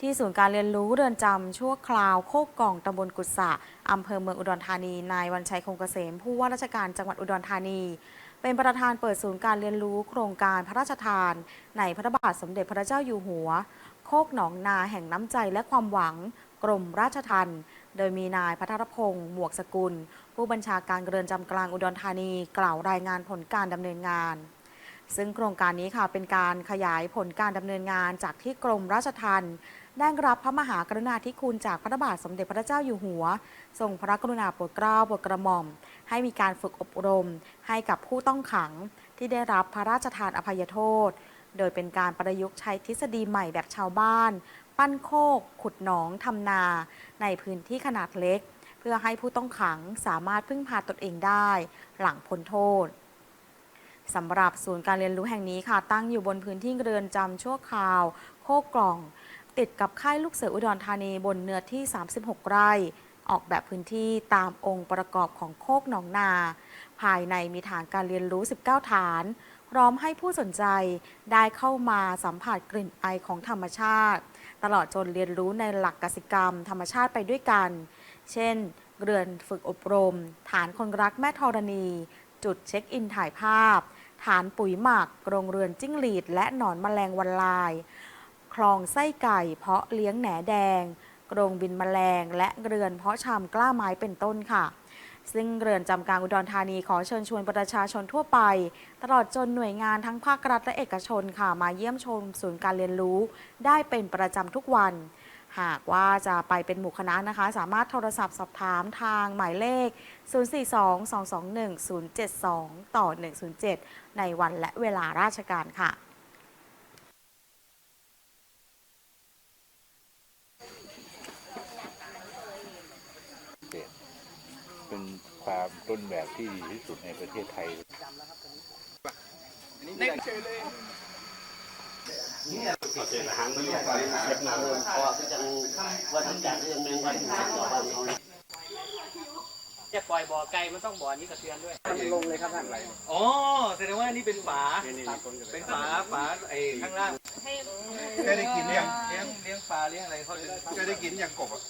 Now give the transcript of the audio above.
ที่ศูนย์การเรียนรู้เรือนจำชั่วคราวโคกกล่องตำบลกุศะอำเภอเมืองอุดรธานี นายวันชัยคงเกษม ผู้ว่าราชการจังหวัดอุดรธานี เป็นประธานเปิดศูนย์การเรียนรู้โครงการพระราชทาน ในพระบาทสมเด็จพระเจ้าอยู่หัว โคกหนองนาแห่งน้ำใจและความหวัง กรมราชทัณฑ์โดยมีนายพัทรพงศ์หมวกสกุล ผู้บัญชาการเรือนจำกลางอุดรธานี กล่าวรายงานผลการดำเนินงาน ซึ่งโครงการนี้ค่ะเป็นการขยายผลการดำเนินงานจากที่กรมราชทัณฑ์ได้รับพระมหากรุณาธิคุณจากพระบาทสมเด็จพระเจ้าอยู่หัว ทรงพระกรุณาโปรดเกล้าโปรดกระหม่อม ให้มีการฝึกอบรม ให้กับผู้ต้องขังที่ได้รับพระราชทานอภัยโทษ โดยเป็นการประยุกต์ใช้ทฤษฎีใหม่แบบชาวบ้าน ปั้นโคก ขุดหนองทำนา ในพื้นที่ขนาดเล็ก เพื่อให้ผู้ต้องขังสามารถพึ่งพาตนเองได้ หลังพ้นโทษ สำหรับศูนย์การเรียนรู้แห่งนี้ค่ะ ตั้งอยู่บนพื้นที่เรือนจำชั่วคราว โคกกล่อง ติดกับค่ายลูกเสืออุดรธานีบนเนื้อที่ 36 ไร่ ออกแบบพื้นที่ตามองค์ประกอบของโคกหนองนา ภายในมีฐานการเรียนรู้ 19 ฐาน พร้อมให้ผู้สนใจได้เข้ามาสัมผัสกลิ่นไอของธรรมชาติ ตลอดจนเรียนรู้ในหลักกสิกรรม ธรรมชาติไปด้วยกัน เช่นเรือนฝึกอบรม ฐานคนรักแม่ธรณี จุดเช็คอินถ่ายภาพ ฐานปุ๋ยหมักโรงเรือนจิ้งหรีด และหนอนแมลงวันลาย คลองไส้ไก่ เพาะเลี้ยงแหนแดง กรงบินแมลง และเรือนเพาะชำกล้าไม้เป็นต้นค่ะซึ่งเรือนจำกลางอุดรธานีขอเชิญชวนประชาชนทั่วไป ตลอดจนหน่วยงานทั้งภาครัฐและเอกชนค่ะ มาเยี่ยมชมศูนย์การเรียนรู้ ได้เป็นประจำทุกวัน หากว่าจะไปเป็นหมู่คณะนะคะ สามารถโทรศัพท์สอบถามทางหมายเลข 042-221-072 ต่อ 107 ในวันและเวลาราชการค่ะ เป็นความต้นแบบที่ดีที่สุดในประเทศไทย จะปล่อยบ่อไก่มันต้องบ่อนี้กระเทือนด้วยลงเลยครับท่านอ๋อแสดงว่านี่เป็นฝา เป็นฝาฝาไอ้ข้างล่างเคยได้กินเลี้ยงเลี้ยงเลี้ยงปลาเลี้ยงอะไรเขาจะได้กินอย่างกบอะ